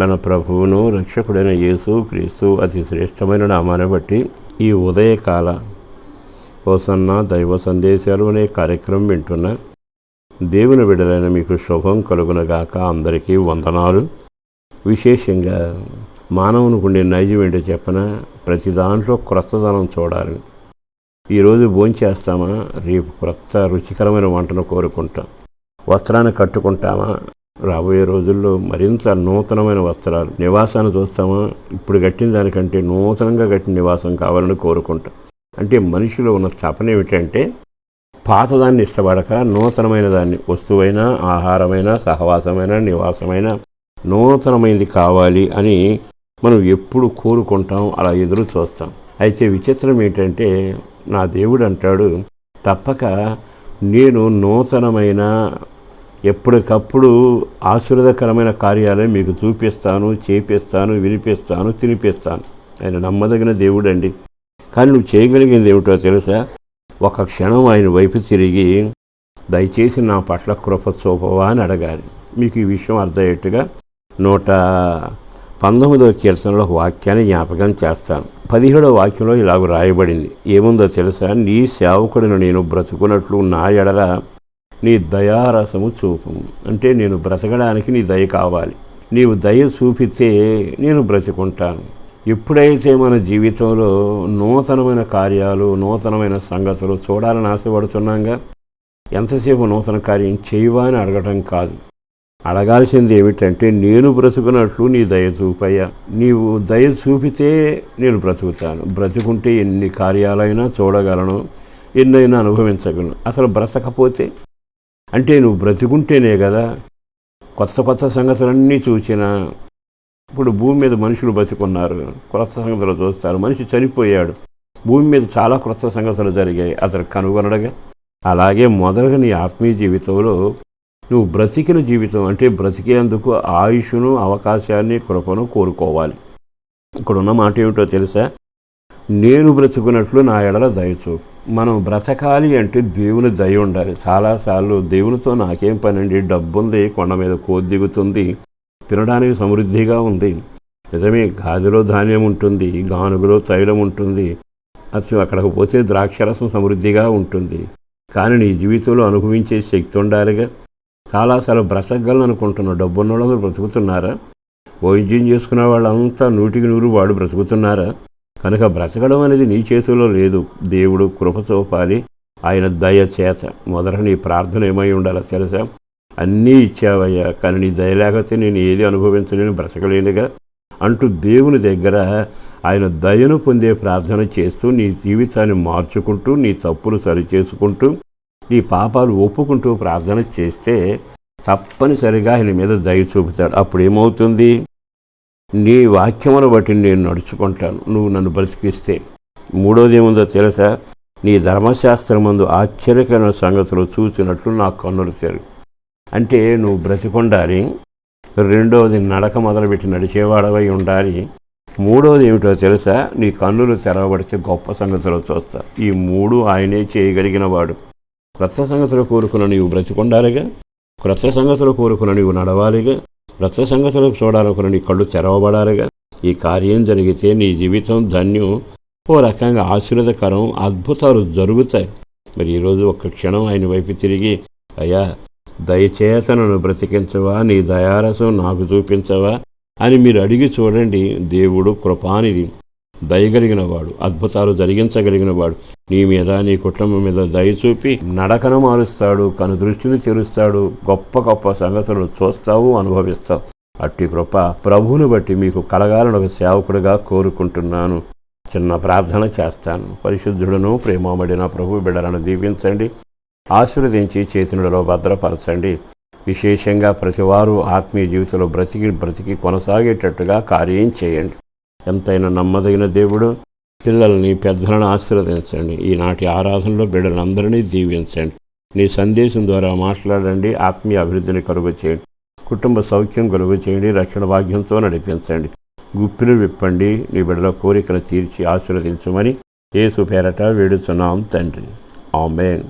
మన ప్రభువును రక్షకుడైన యేసు క్రీస్తు అతి శ్రేష్టమైన నామాన్ని బట్టి ఈ ఉదయకాల ఓసన్న దైవ సందేశాలు అనే కార్యక్రమం వింటున్న దేవుని బిడ్డలైన మీకు శుభం కలుగునగాక అందరికీ వందనాలు. విశేషంగా మానవునికి ఉండే నైజం ఏంటో చెప్పన ప్రతి దాంట్లో క్రొత్తదనం చూడాలి. ఈరోజు భోంచేస్తామా రేపు క్రొత్త రుచికరమైన వంటను కోరుకుంటాం. వస్త్రాన్ని కట్టుకుంటామా? రాబోయే రోజుల్లో మరింత నూతనమైన వస్త్రాలు నివాసాన్ని చూస్తామా. ఇప్పుడు కట్టిన దానికంటే నూతనంగా కట్టిన నివాసం కావాలని కోరుకుంటాం. అంటే మనిషిలో ఉన్న తపన ఏమిటంటే పాతదాన్ని ఇష్టపడక నూతనమైన దాన్ని వస్తువైనా ఆహారమైన సహవాసమైన నివాసమైన నూతనమైనది కావాలి అని మనం ఎప్పుడు కోరుకుంటాం అలా ఎదురు చూస్తాం. అయితే విచిత్రం ఏంటంటే నా దేవుడు అంటాడు తప్పక నేను నూతనమైన ఎప్పటికప్పుడు ఆశీర్వదకరమైన కార్యాలే మీకు చూపిస్తాను చేపిస్తాను వినిపిస్తాను తినిపిస్తాను. ఆయన నమ్మదగిన దేవుడండి. కానీ నువ్వు చేయగలిగింది ఏమిటో తెలుసా? ఒక క్షణం ఆయన వైపు తిరిగి దయచేసి నా పట్ల కృప చూపవా అని అడగాలి. మీకు ఈ విషయం అర్థమయ్యేట్టుగా నూట పంతొమ్మిదవ కీర్తనలో ఒక వాక్యాన్ని జ్ఞాపకం చేస్తాను. పదిహేడవ వాక్యంలో ఇలాగ రాయబడింది. ఏముందో తెలుసా? నీ సేవకుడిని నేను బ్రతుకున్నట్లు నా ఎడల నీ దయారసము చూపము అంటే నేను బ్రతకడానికి నీ దయ కావాలి. నీవు దయ చూపితే నేను బ్రతుకుంటాను. ఎప్పుడైతే మన జీవితంలో నూతనమైన కార్యాలు నూతనమైన సంగతులు చూడాలని ఆశపడుతున్నాగా ఎంతసేపు నూతన కార్యం చేయవా అని అడగటం కాదు. అడగాల్సింది ఏమిటంటే నేను బ్రతుకున్నట్లు నీ దయ చూపయ్యా. నీవు దయ చూపితే నేను బ్రతుకుతాను. బ్రతుకుంటే ఎన్ని కార్యాలైనా చూడగలను ఎన్నైనా అనుభవించగలను. అసలు బ్రతకపోతే అంటే నువ్వు బ్రతికుంటేనే కదా కొత్త కొత్త సంగతులన్నీ చూసిన. ఇప్పుడు భూమి మీద మనుషులు బతికున్నారు. కొత్త సంగతులు చూస్తారు. మనిషి చనిపోయాడు. భూమి మీద చాలా కొత్త సంగతులు జరిగాయి. అతను కనుగొనడగా అలాగే మొదలుగా నీ ఆత్మీయ జీవితంలో నువ్వు బ్రతికిన జీవితం అంటే బ్రతికేందుకు ఆయుష్ను అవకాశాన్ని కృపను కోరుకోవాలి. ఇక్కడ ఉన్న మాట ఏమిటో తెలుసా? నేను బ్రతుకున్నట్లు నా ఎడల దయచూపు మనం బ్రతకాలి అంటే దేవుని దయ ఉండాలి. చాలాసార్లు దేవునితో నాకేం పని అండి డబ్బు ఉంది కొండ మీద కోది దిగుతుంది తినడానికి సమృద్ధిగా ఉంది. నిజమే గాదిలో ధాన్యం ఉంటుంది గానుగులో తైలం ఉంటుంది అసలు అక్కడికి పోతే ద్రాక్షరసం సమృద్ధిగా ఉంటుంది. కానీ నీ జీవితంలో అనుభవించే శక్తి ఉండాలిగా. చాలాసార్లు బ్రతకగలను అనుకుంటున్నావు. డబ్బున్న వాళ్ళు బ్రతుకుతున్నారా? వైద్యం చేసుకున్న వాళ్ళంతా నూటికి నూరు వాడు బ్రతుకుతున్నారా? కనుక బ్రతకడం అనేది నీ చేతిలో లేదు. దేవుడు కృప ఆయన దయ చేత మొదట నీ ప్రార్థన ఏమై ఉండాలో తెలుసా? అన్నీ ఇచ్చావయ్యా. కానీ నీ దయ లేకపోతే నేను ఏది అనుభవించలేను బ్రతకలేనుగా అంటూ దేవుని దగ్గర ఆయన దయను పొందే ప్రార్థన చేస్తూ నీ జీవితాన్ని మార్చుకుంటూ నీ తప్పులు సరిచేసుకుంటూ నీ పాపాలు ఒప్పుకుంటూ ప్రార్థన చేస్తే తప్పనిసరిగా ఆయన మీద దయ చూపుతాడు. అప్పుడు ఏమవుతుంది నీ వాక్యమును బట్టి నేను నడుచుకుంటాను. నువ్వు నన్ను బ్రతికిస్తే మూడోది ఏముందో తెలుసా? నీ ధర్మశాస్త్రం ముందు ఆశ్చర్యకరమైన సంగతులు చూసినట్లు నా కన్నులు తెరు అంటే నువ్వు బ్రతికొండాలి. రెండవది నడక మొదలుపెట్టి నడిచేవాడవై ఉండాలి. మూడవది ఏమిటో తెలుసా? నీ కన్నులు తెరవబడితే గొప్ప సంగతులు చూస్తా. ఈ మూడు ఆయనే చేయగలిగిన వాడు క్రొత్త సంగతులు కోరుకున్న నీవు బ్రతికొండాలిగా. క్రొత్త సంగతులు కోరుకున్న నీవు నడవాలిగా. వ్రత సంగతులు చూడాలనుకున్న నీ కళ్ళు తెరవబడాలిగా ఈ కార్యం జరిగితే నీ జీవితం ధన్యం. ఓ రకంగా ఆశీర్వదకరం అద్భుతాలు జరుగుతాయి. మరి ఈరోజు ఒక్క క్షణం ఆయన వైపు తిరిగి అయ్యా దయచేత నన్ను బ్రతికించవా? నీ దయారసం నాకు చూపించవా? అని మీరు అడిగి చూడండి. దేవుడు కృపానిది దయగలిగిన వాడు అద్భుతాలు జరిగించగలిగిన వాడు నీ మీద నీ కుటుంబం మీద దయ చూపి నడకను మారుస్తాడు కను దృష్టిని తెరుస్తాడు గొప్ప గొప్ప సంగతులు చూస్తావు అనుభవిస్తావు. అట్టి కృప ప్రభువుని బట్టి మీకు కలగాలని ఒక సేవకుడిగా కోరుకుంటున్నాను. చిన్న ప్రార్థన చేస్తాను. పరిశుద్ధుడును ప్రేమబడిన ప్రభు బిడలను దీవించండి. ఆశీర్వదించి చేతినుడలో భద్రపరచండి. విశేషంగా ప్రతివారు ఆత్మీయ జీవితంలో బ్రతికి బ్రతికి కొనసాగేటట్టుగా కార్యం చేయండి. ఎంతైనా నమ్మదగిన దేవుడు. పిల్లల్ని పెద్దలను ఆశీర్వదించండి. ఈనాటి ఆరాధనలో బిడ్డలందరినీ దీవించండి. నీ సందేశం ద్వారా మాట్లాడండి. ఆత్మీయ అభివృద్ధిని కలుగు చేయండి. కుటుంబ సౌఖ్యం కలుగు చేయండి. రక్షణ భాగ్యంతో నడిపించండి. గుప్పిలు విప్పండి. నీ బిడ్డల కోరికలు తీర్చి ఆశీర్వదించమని ఏసు పేరట వేడుచున్నాం తండ్రి. ఆమెన్.